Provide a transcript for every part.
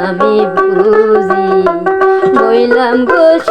আমি বুঝি বইলাম গোস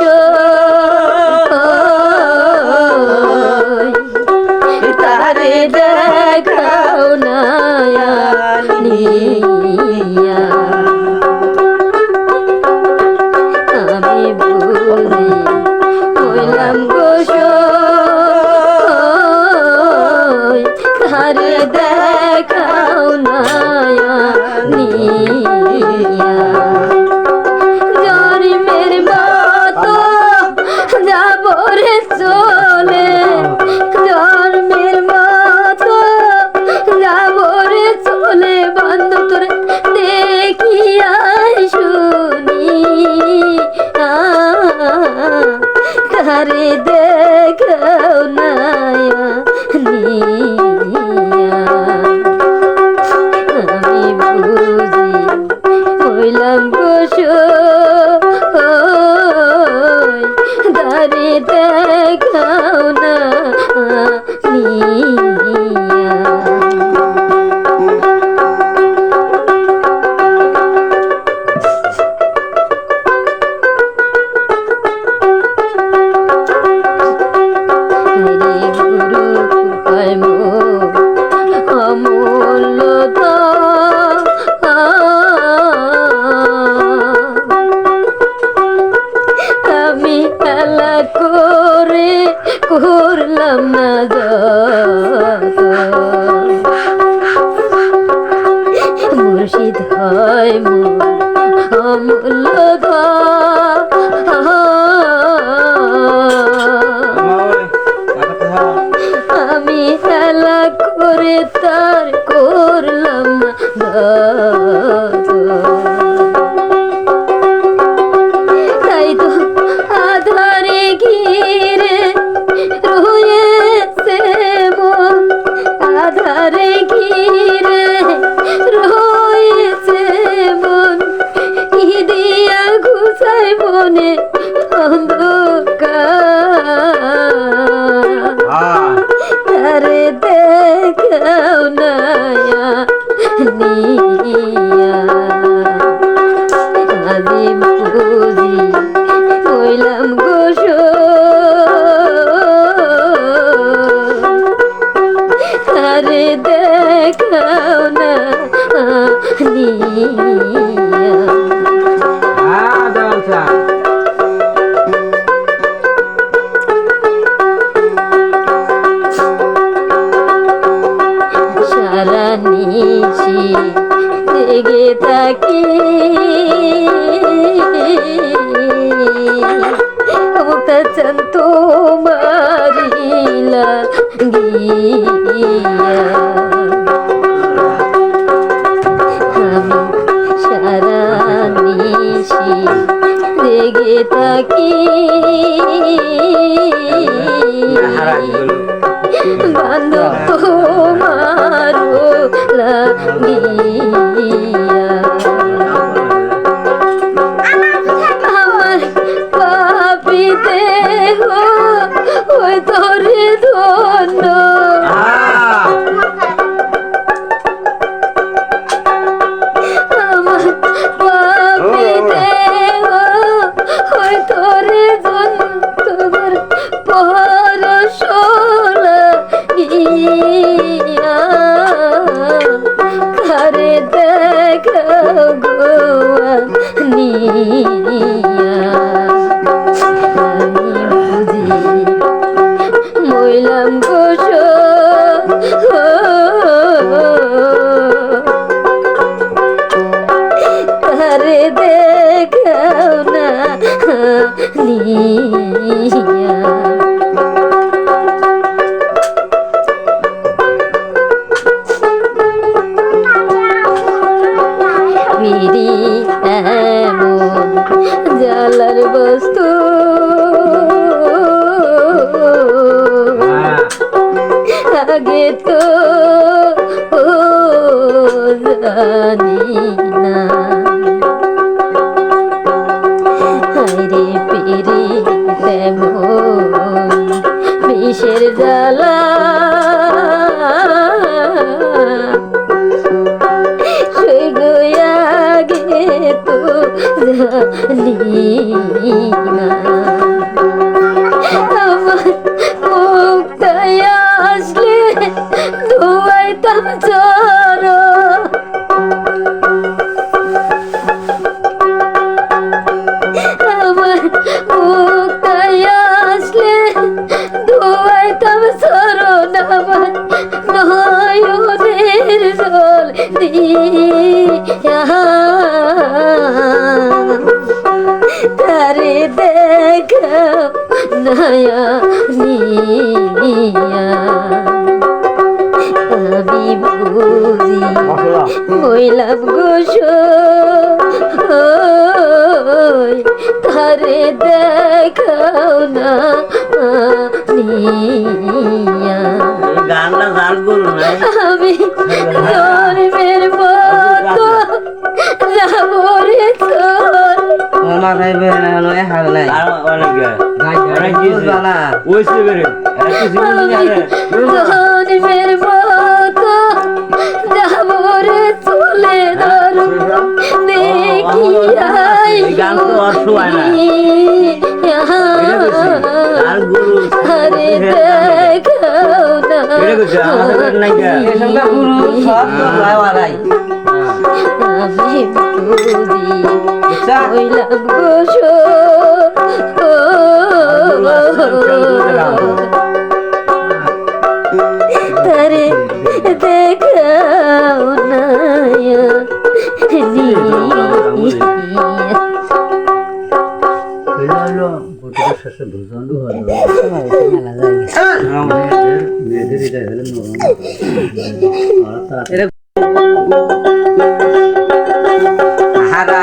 কারে দেখাও হয় মোর অমূল্য আমি খেলা করে তার করলাম না। তারে দেখাও নয়া নিয়া আমি বুঝি কইলাম গোস আরে দেখাও তাকি মুক্তাচন তোমারিলা গিয়া। আমি সারা নিশি দেগে তাকি বান্ধব তোমারো লাগিয়া। লাগে তো জানি না হাইরে পিরি তেমন বিষের জ্বালা। সই তো জানি। তারে দেখাও নয়া নিয়া আমি বুঝি হইলাম গোস তারে দেখাও না আমি বেরে না নয় হাল নাই আর অনেক অনেক বুঝবা না ওইসে বেরে কিছু আমি জন্মের মতো যাব রে চলে ধরো দেখিয়াই এই গান তো আর শোয়ায় না। আর গুরু আরে দেখাও না গা। গুরু সব তো আমি বুঝি হইলাম গোস তারে দেখাও না হারাইলে তা